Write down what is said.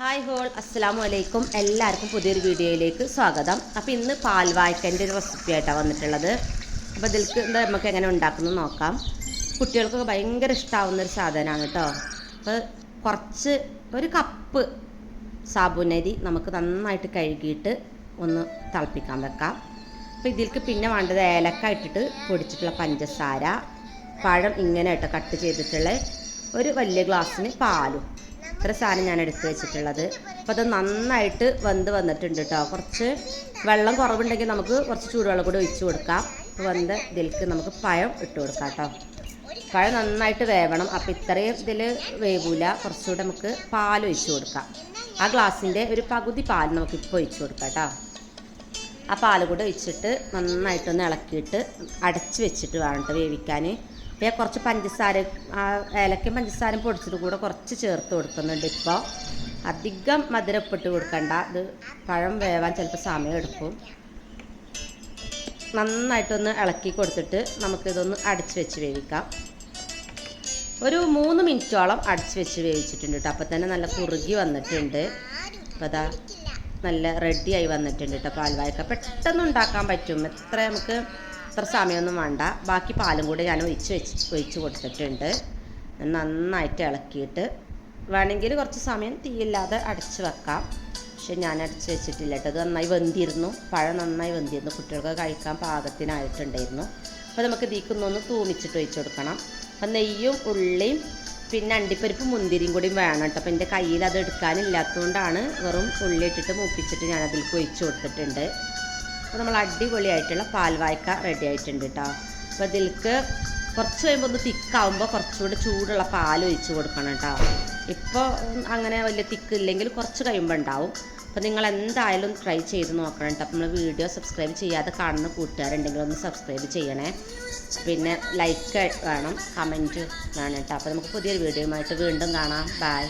Hi whole അസ്സാം വലൈക്കും എല്ലാവർക്കും പുതിയൊരു വീഡിയോയിലേക്ക് സ്വാഗതം. അപ്പോൾ ഇന്ന് പാൽവായ്ക്കന്റെ ഒരു റെസിപ്പി ആയിട്ടാണ് വന്നിട്ടുള്ളത്. അപ്പോൾ ഇതിൽക്ക് എന്താ നമുക്ക് എങ്ങനെ ഉണ്ടാക്കുന്നത് നോക്കാം. കുട്ടികൾക്കൊക്കെ ഭയങ്കര ഇഷ്ടമാവുന്ന ഒരു സാധനമാണ് കേട്ടോ. അപ്പോൾ കുറച്ച് ഒരു കപ്പ് സാബുനരി നമുക്ക് നന്നായിട്ട് കഴുകിയിട്ട് ഒന്ന് തിളപ്പിക്കാൻ വെക്കാം. അപ്പോൾ ഇതിൽക്ക് പിന്നെ വേണ്ടത് ഏലക്ക ഇട്ടിട്ട് പൊടിച്ചിട്ടുള്ള പഞ്ചസാര പഴം ഇങ്ങനെ ഇട്ട് കട്ട് ചെയ്തിട്ടുള്ള ഒരു വലിയ ഗ്ലാസ്സിന് പാലും. ഇത്ര സാധനം ഞാൻ എടുത്ത് വെച്ചിട്ടുള്ളത്. അപ്പോൾ അത് നന്നായിട്ട് വെന്ത് വന്നിട്ടുണ്ട് കേട്ടോ കുറച്ച് വെള്ളം കുറവുണ്ടെങ്കിൽ നമുക്ക് കുറച്ച് ചൂടുവെള്ളം കൂടി ഒഴിച്ചു കൊടുക്കാം. അപ്പോൾ വെന്ത് ഇതിലേക്ക് നമുക്ക് പഴം ഇട്ട് കൊടുക്കാം കേട്ടോ പഴം നന്നായിട്ട് വേവണം. അപ്പോൾ ഇത്രയും ഇതിൽ വേവൂല. കുറച്ചുകൂടെ നമുക്ക് പാൽ ഒഴിച്ച് കൊടുക്കാം. ആ ഗ്ലാസിന്റെ ഒരു പകുതി പാൽ നമുക്ക് ഇപ്പോൾ ഒഴിച്ച് കൊടുക്കാം കേട്ടോ ആ പാൽ കൂടെ ഒഴിച്ചിട്ട് നന്നായിട്ടൊന്ന് ഇളക്കിയിട്ട് അടച്ച് വെച്ചിട്ട് വേണം കേട്ടോ വേവിക്കാൻ പിന്നെ കുറച്ച് പഞ്ചസാര ആ ഏലക്കയും പഞ്ചസാരയും പൊടിച്ചിട്ട് കൂടെ കുറച്ച് ചേർത്ത് കൊടുക്കുന്നുണ്ട് ഇപ്പോൾ അധികം മധുരം ഇപ്പിട്ട് കൊടുക്കണ്ട. ഇത് പഴം വേവാൻ ചിലപ്പോൾ സമയം എടുക്കും. നന്നായിട്ടൊന്ന് ഇളക്കി കൊടുത്തിട്ട് നമുക്കിതൊന്ന് അടച്ച് വെച്ച് വേവിക്കാം. ഒരു മൂന്ന് മിനിറ്റോളം അടച്ച് വെച്ച് വേവിച്ചിട്ടുണ്ട് കേട്ടോ. അപ്പോൾ തന്നെ നല്ല കുറുകി വന്നിട്ടുണ്ട്. അപ്പോൾ അതാ നല്ല റെഡിയായി വന്നിട്ടുണ്ട് കേട്ടോ പാൽവായക്ക. പെട്ടെന്ന് ഉണ്ടാക്കാൻ പറ്റും. എത്ര നമുക്ക് എത്ര സമയമൊന്നും വേണ്ട. ബാക്കി പാലും കൂടി ഞാൻ ഒഴിച്ച് വെച്ച് ഒഴിച്ച് കൊടുത്തിട്ടുണ്ട്. നന്നായിട്ട് ഇളക്കിയിട്ട്. വേണമെങ്കിൽ കുറച്ച് സമയം തീയില്ലാതെ അടച്ച് വെക്കാം. പക്ഷെ ഞാൻ അടച്ച് വെച്ചിട്ടില്ല കേട്ടോ. അത് നന്നായി വെന്തിരുന്നു. പഴം നന്നായി വെന്തിരുന്നു. കുട്ടികൾക്ക് കഴിക്കാൻ പാകത്തിനായിട്ടുണ്ടായിരുന്നു. അപ്പോൾ നമുക്ക് ഇതിക്കൊന്നൊന്ന് തൂമിച്ചിട്ട് ഒഴിച്ച് കൊടുക്കണം. അപ്പം നെയ്യും ഉള്ളിയും പിന്നെ അണ്ടിപ്പരിപ്പ് മുന്തിരിയും കൂടി വേണം കേട്ടോ. അപ്പം എന്റെ കയ്യിൽ അത് എടുക്കാനില്ലാത്തതുകൊണ്ടാണ് വെറും ഉള്ളി ഇട്ടിട്ട് മൂപ്പിച്ചിട്ട് ഞാൻ അതിലേക്ക് ഒഴിച്ച് കൊടുത്തിട്ടുണ്ട്. അപ്പോൾ നമ്മൾ അടിപൊളിയായിട്ടുള്ള പാൽവായ്ക്ക റെഡി ആയിട്ടുണ്ട് കേട്ടോ അപ്പോൾ ഇതിലേക്ക് കുറച്ച് കഴിയുമ്പോൾ ഒന്ന് തിക്കാവുമ്പോൾ കുറച്ചുകൂടി ചൂടുള്ള പാൽ ഒഴിച്ച് കൊടുക്കണം കേട്ടോ ഇപ്പോൾ അങ്ങനെ വലിയ തിക്ക് ഇല്ലെങ്കിൽ കുറച്ച് കഴിയുമ്പോൾ ഉണ്ടാവും. അപ്പോൾ നിങ്ങൾ എന്തായാലും ട്രൈ ചെയ്ത് നോക്കണം കേട്ടോ നമ്മൾ വീഡിയോ സബ്സ്ക്രൈബ് ചെയ്യാതെ കാണുന്ന കൂട്ടുകാരുണ്ടെങ്കിൽ ഒന്ന് സബ്സ്ക്രൈബ് ചെയ്യണേ. പിന്നെ ലൈക്ക് വേണം കമന്റ് വേണം കേട്ടോ അപ്പോൾ നമുക്ക് പുതിയൊരു വീഡിയോയുമായിട്ട് വീണ്ടും കാണാം. ബൈ